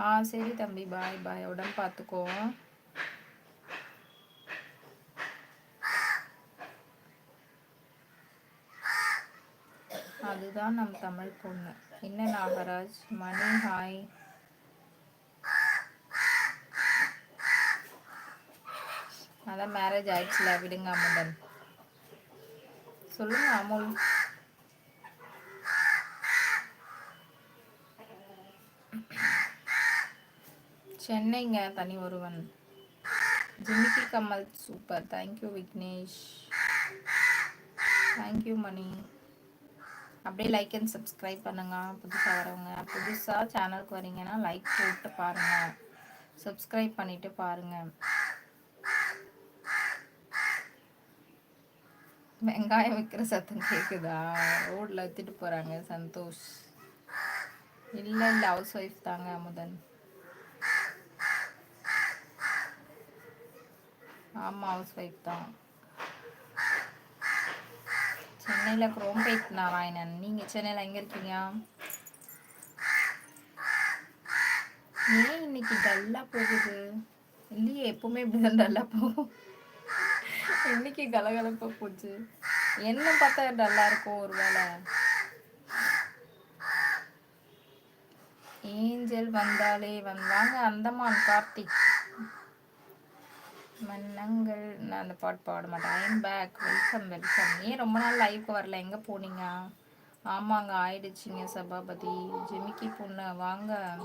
ஆ சரி தம்பி பாய் பாய் உடம்பு பார்த்துக்கோ அதுதான் நம் தமிழ் பொண்ணு. என்ன நாகராஜ்? மணி ஹாய் அதான் மேரேஜ் ஆயிடுச்சுல விடுங்க அமுதன். சொல்லுங்க Amul. சென்னைங்க Thani Oruvan Jimikki Kamal super. Thank you Vignesh. Thank you Mani. அப்படியே லைக் அண்ட் சப்ஸ்கிரைப் பண்ணுங்க. புதுசாக வரவங்க புதுசாக சேனலுக்கு வரீங்கன்னா லைக் போட்டு பாருங்கள் சப்ஸ்கிரைப் பண்ணிவிட்டு பாருங்கள் வெங்காயம் விற்கிற சத்தம் கேட்குதா ரோடில் எடுத்துகிட்டு போகிறாங்க சந்தோஷ். இல்லை இல்லை ஹவுஸ் ஒய்ஃப் தாங்க அமுதன். ஆமாம் ஹவுஸ் ஒய்ஃப் தான். சென்னையில் குரோம்பேட் நாராயணன். நீங்கள் சென்னையில் எங்கே இருக்கீங்க? ஏன் இன்னைக்கு டல்லாக போகுது? இல்லையே எப்பவுமே இப்படிதான் டல்லாக போகும். இன்னைக்கு கலகலப்பாக போச்சு. என்ன பார்த்தா டல்லாக இருக்கும் ஒரு வேளை ஏஞ்சல் வந்தாலே வந்தாங்க அந்தமான் கார்த்திக். மன்னங்கள் நான் அந்த பாட்டு பாட மாட்டேன். ஐம் பேக் வெல்கம் வெல்கம் ஏன் ரொம்ப நாள் லைவுக்கு வரல? எங்கே போனீங்க? ஆமாங்க ஆயிடுச்சிங்க சபாபதி. ஜெமிக்கி பொண்ணு வாங்க.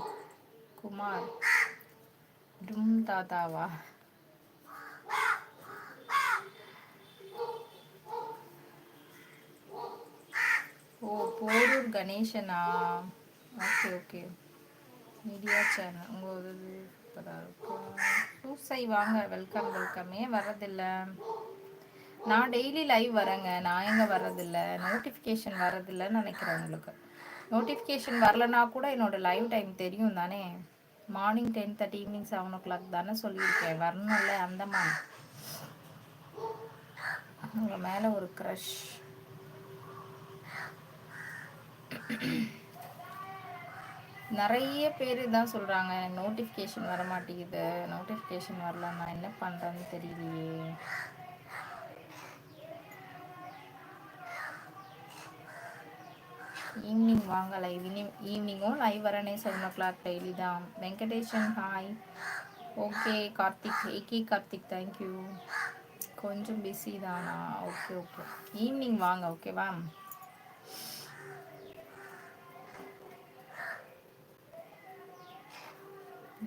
குமார் டும் தாத்தாவா ஓ Porur கணேசனா? Okay okay. Media channel. உங்கள் சூப்பராக இருக்கும். சை வாங்க வெல்கம் வெல்கமே வர்றதில்ல. நான் டெய்லி லைவ் வரேங்க. நான் எங்கே வர்றதில்ல? நோட்டிஃபிகேஷன் வர்றதில்லன்னு நினைக்கிறேன் உங்களுக்கு. நோட்டிஃபிகேஷன் வரலனா கூட என்னோடய லைவ் டைம் தெரியும் தானே? Morning ten thirty evening seven o'clock தானே சொல்லியிருக்கேன். வரணும்ல அந்த மாதிரி உங்கள் மேலே ஒரு க்ரஷ் நிறைய பேர் தான் சொல்கிறாங்க நோட்டிஃபிகேஷன் வர மாட்டேங்குது நோட்டிஃபிகேஷன் வரல நான் என்ன பண்ணுறேன்னு தெரியலையே. ஈவினிங் வாங்க live ஈவினிங்கும் live வரனே seven o'clock daily தான். Venkateshan hi okay Karthik AK Karthik thank you கொஞ்சம் பிஸி தானா? ஓகே ஓகே ஈவினிங் வாங்க ஓகேவா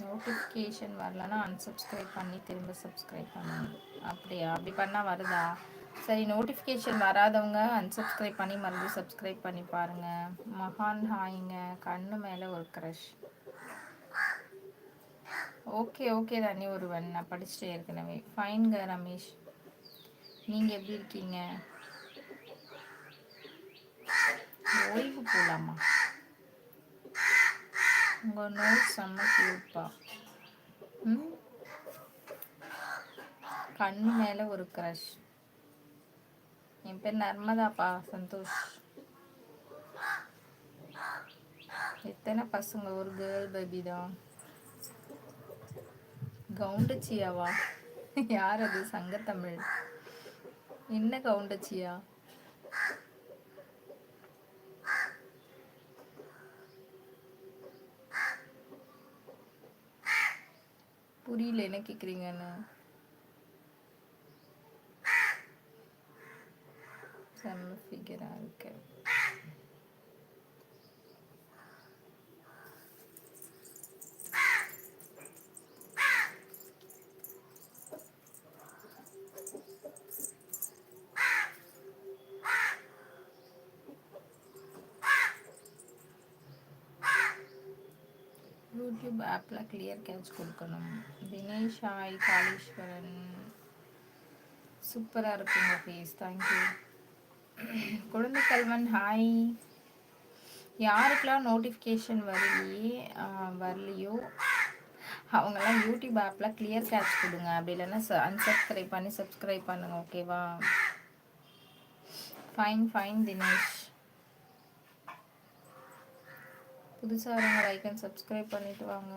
நோட்டிஃபிகேஷன் வரலன்னா அன்சப்ஸ்கிரைப் பண்ணி திரும்ப சப்ஸ்கிரைப் பண்ணுங்க அப்படியா? அப்படி பண்ணால் வருதா? சரி நோட்டிஃபிகேஷன் வராதவங்க அன்சப்ஸ்கிரைப் பண்ணி மறுபடியும் சப்ஸ்கிரைப் பண்ணி பாருங்கள் மகான் ஹாய்ங்க. கண்ணு மேலே ஒரு க்ரஷ் ஓகே ஓகே தண்ணி ஒருவன். நான் படிச்சுட்டே ஏற்கனவே ஃபைன்ங்க ரமேஷ். நீங்கள் எப்படி இருக்கீங்க? ஓய்வு போகலாமா உங்கள் நோட் செம்ம கியூட்பா ம் கண் மேலே ஒரு க்ரஷ் என் பேர் நர்மதாப்பா சந்தோஷ். எத்தனை பசங்க? ஒரு கேர்ள் பேபி தான். கவுண்டச்சியாவா? யார் அது? சங்கத்தமிழ். என்ன கவுண்டச்சியா? புரியல என்ன கேட்குறீங்கன்னு செம்ம ஃபிகராக இருக்கேன். யூடியூப் ஆப்பில் கிளியர் கேட்ச் கொடுக்கணும். தினேஷ் ஆய் காளீஸ்வரன் சூப்பராக இருக்குங்க ஃபேஸ் தேங்க்யூ குழந்தை கல்வன் ஹாய் யாருக்கெல்லாம் நோட்டிஃபிகேஷன் வரலையே வரலையோ அவங்கெல்லாம் யூடியூப் ஆப்பில் கிளியர் கேட்ச் கொடுங்க. அப்படி இல்லைன்னா அன்சப்ஸ்கிரைப் பண்ணி சப்ஸ்கிரைப் பண்ணுங்கள் ஓகேவா ஃபைன் ஃபைன் தினேஷ் புதுசாக வரவங்க லைக் அண்ட் சப்ஸ்கிரைப் பண்ணிவிட்டு வாங்க.